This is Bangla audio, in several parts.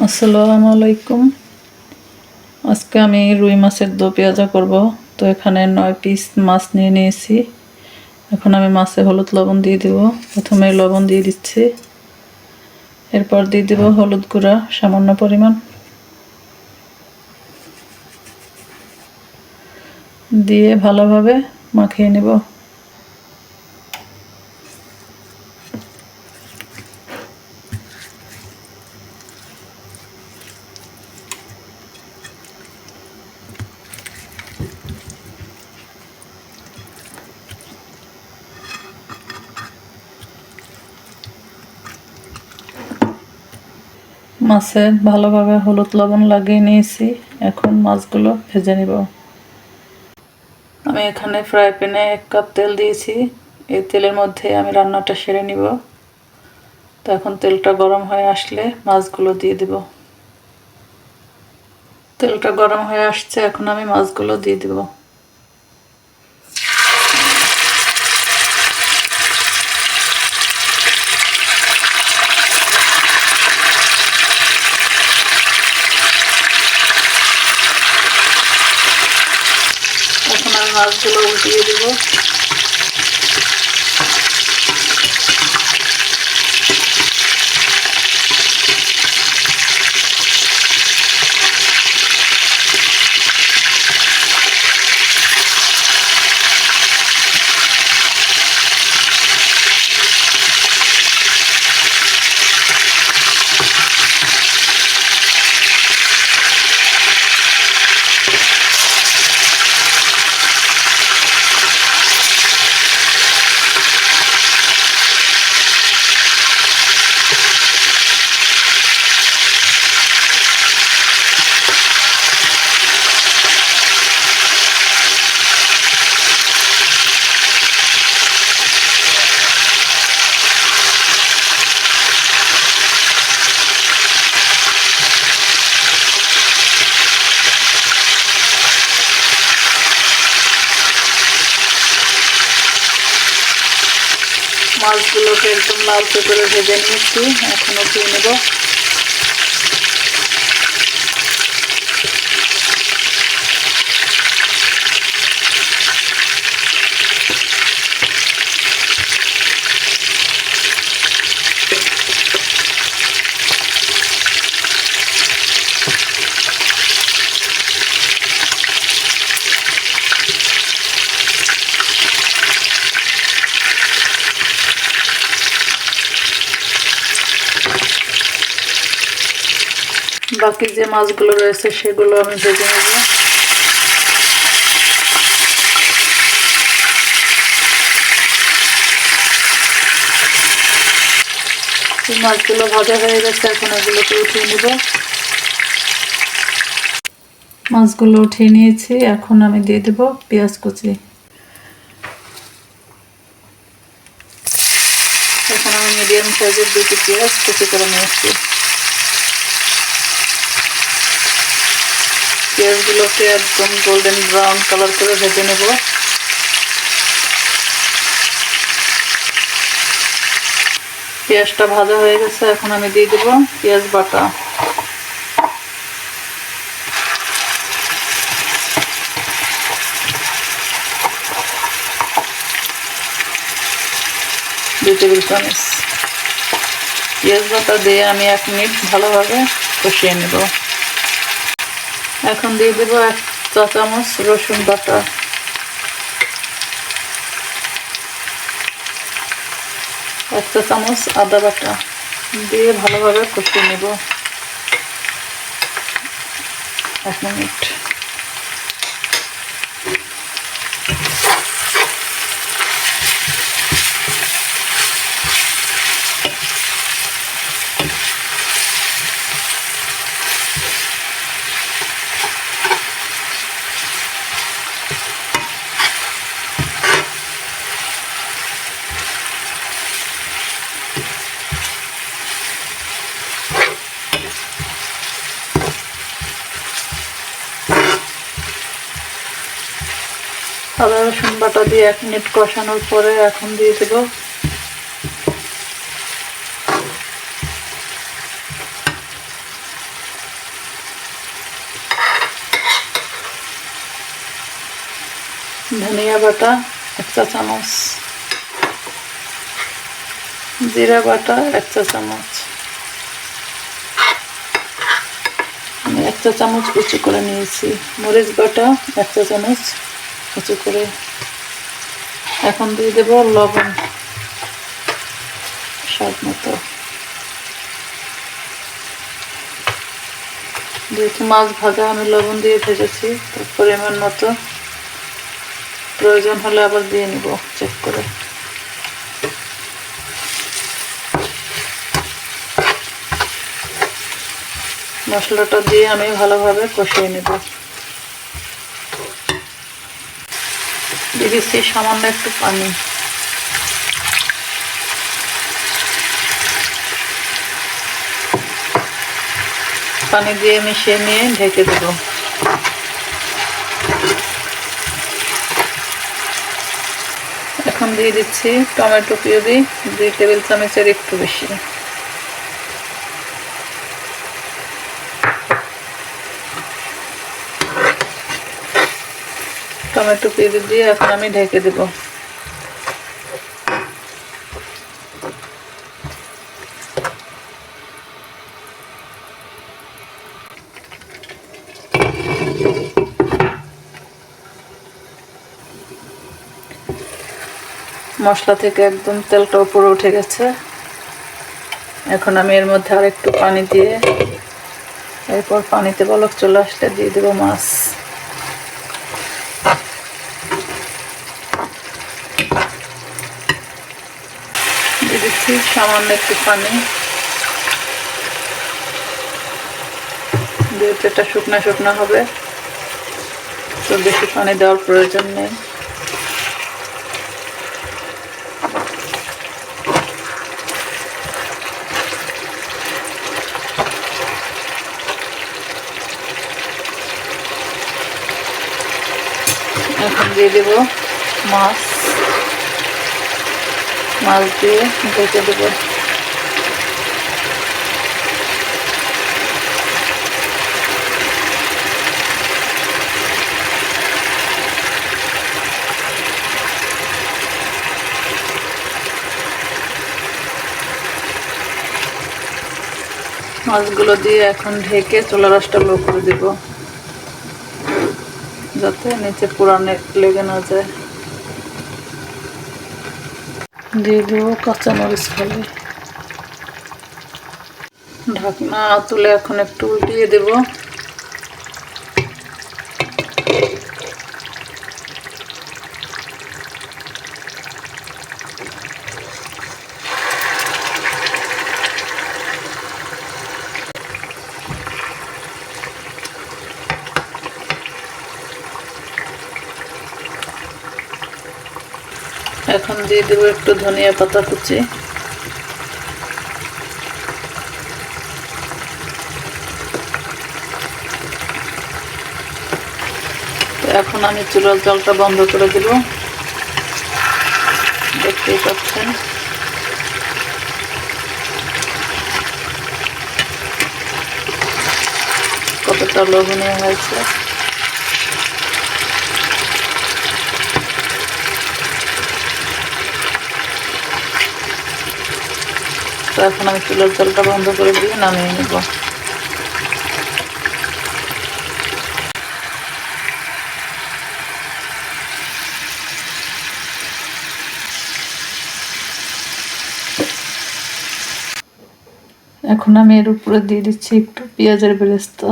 আসসালামু আলাইকুম। আজকে আমি রুই মাছের দো পেঁয়াজা করব। তো এখানে নয় পিস মাছ নিয়ে নিয়েছি। এখন আমি মাছে হলুদ লবণ দিয়ে দিব। প্রথমে লবণ দিয়ে দিচ্ছি। এরপর দিয়ে দিব হলুদ গুঁড়া, সামান্য পরিমাণ। দিয়ে ভালোভাবে মাখিয়ে নেব। মাছে ভালোভাবে হলুদ লবণ লাগিয়ে নিয়েছি। এখন মাছগুলো ভেজে নিব। আমি এখানে ফ্রাই প্যানে এক কাপ তেল দিয়েছি। এই তেলের মধ্যে আমি রান্নাটা সেরে নিব। তো এখন তেলটা গরম হয়ে আসলে মাছগুলো দিয়ে দেব। তেলটা গরম হয়ে আসছে, এখন আমি মাছগুলো দিয়ে দেব এখন আমি মাছগুলো উল্টিয়ে দেবো। মাছগুলোকে একদম লাল পেপারে ভেজে নিয়েছি। এখনও উঠিয়ে নেব। বাকি যে মাছগুলো রয়েছে সেগুলো আমি ভেজে নেব। মাছগুলো ভাজা হয়ে গেছে, এখন এগুলোকে উঠিয়ে নেব। মাছগুলো উঠিয়ে নিয়েছি, এখন আমি দিয়ে দেব পেঁয়াজ কুচি। এখন আমি মিডিয়াম সাইজের দুটি পেঁয়াজ কুচি করে নিয়েছি। পেঁয়াজগুলোকে একদম গোল্ডেন ব্রাউন কালার করে ভেজে নেব। পেঁয়াজটা ভাজা হয়ে গেছে, এখন আমি দিয়ে দেব পেঁয়াজ বাটা। দুই টেবিল চামচ পেঁয়াজ বাটা দিয়ে আমি এক মিনিট ভালোভাবে কষিয়ে নেব। এখন দিয়ে দেবো এক চা চামচ রসুন বাটা। এক চা চামচ আদা বাটা দিয়ে ভালোভাবে কষিয়ে নেব। এক মিনিট। আদা রসুন বাটা দিয়ে এক মিনিট কষানোর পরে এখন দিয়ে দেব। ধনিয়া বাটা, এক চা চামচ। জিরা বাটা, এক চা চামচ। আমি এক চা চামচ কুচি করে নিয়েছি। মরিচ বাটা, এক চা চামচ। কুচি করে এখন দিয়ে দেব লবণ, স্বাদ মতো। যেহেতু মাছ ভাজা, আমি লবণ দিয়ে ভেজেছি তার পরিমাণ মতো প্রয়োজন হলে আবার দিয়ে নিব চেক করে। মশলাটা দিয়ে আমি ভালোভাবে কষিয়ে নেব। দিয়ে দিচ্ছি সামান্য একটু পানি। পানি দিয়ে মিশিয়ে নিয়ে ঢেকে দেবো। এখন দিয়ে দিচ্ছি টমেটো পিউরি, দুই টেবিল চামচের একটু বেশি। টমেটো পিউরি দিয়ে এখন আমি ঢেকে দেব। মশলা থেকে একদম তেলটা উপরে উঠে গেছে। এখন আমি এর মধ্যে আর একটু পানি দিয়ে এরপর পানিতে বলক চলে আসলে দিয়ে দেবো মাছ দিয়ে দিচ্ছি সামান্য একটু পানি যেহেতু এটা শুকনো শুকনো হবে, তো বেশি পানি দেওয়ার প্রয়োজন নেই। এখন দিয়ে দেব মাছ। মাছ দিয়ে ঢেকে দেবো। মাছগুলো দিয়ে এখন ঢেকে চোলা রসটা লো করে দেবো, যাতে নিচে পুরানে লেগে না যায়। দিয়ে দেবো কাঁচামরিচ ফেলে। ঢাকনা তুলে এখন একটু উল্টিয়ে দেব। এখন দিয়ে দেবো একটু ধনিয়া পাতা কুচি। এখন আমি চুলার জলটা বন্ধ করে দেব। দেখতেই পাচ্ছেন। কতটা লোভনীয় হয়েছে। এখন আমি চুলার জলটা বন্ধ করে দিয়ে নামিয়ে নেব। এখন আমি এর উপরে দিয়ে দিচ্ছি একটু পেঁয়াজের বেরেস্তা।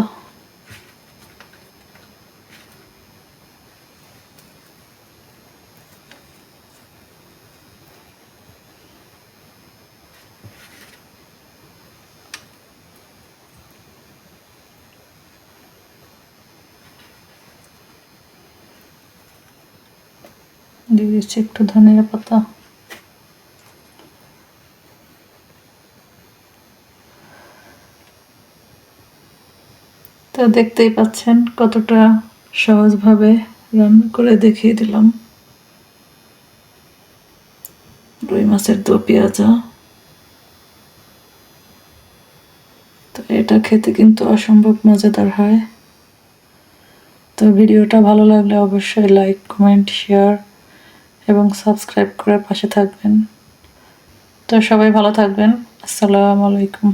দিয়ে দিচ্ছি একটু ধনিয়া পাতা। তো দেখতেই পাচ্ছেন কতটা সহজভাবে রান্না করে দেখিয়ে দিলাম। রুই মাছের দো পেঁয়াজা। তো এটা খেতে কিন্তু অসম্ভব মজাদার হয়। তো ভিডিওটা ভালো লাগলে অবশ্যই লাইক কমেন্ট শেয়ার এবং সাবস্ক্রাইব করে পাশে থাকবেন। তো সবাই ভালো থাকবেন। আসসালামু আলাইকুম।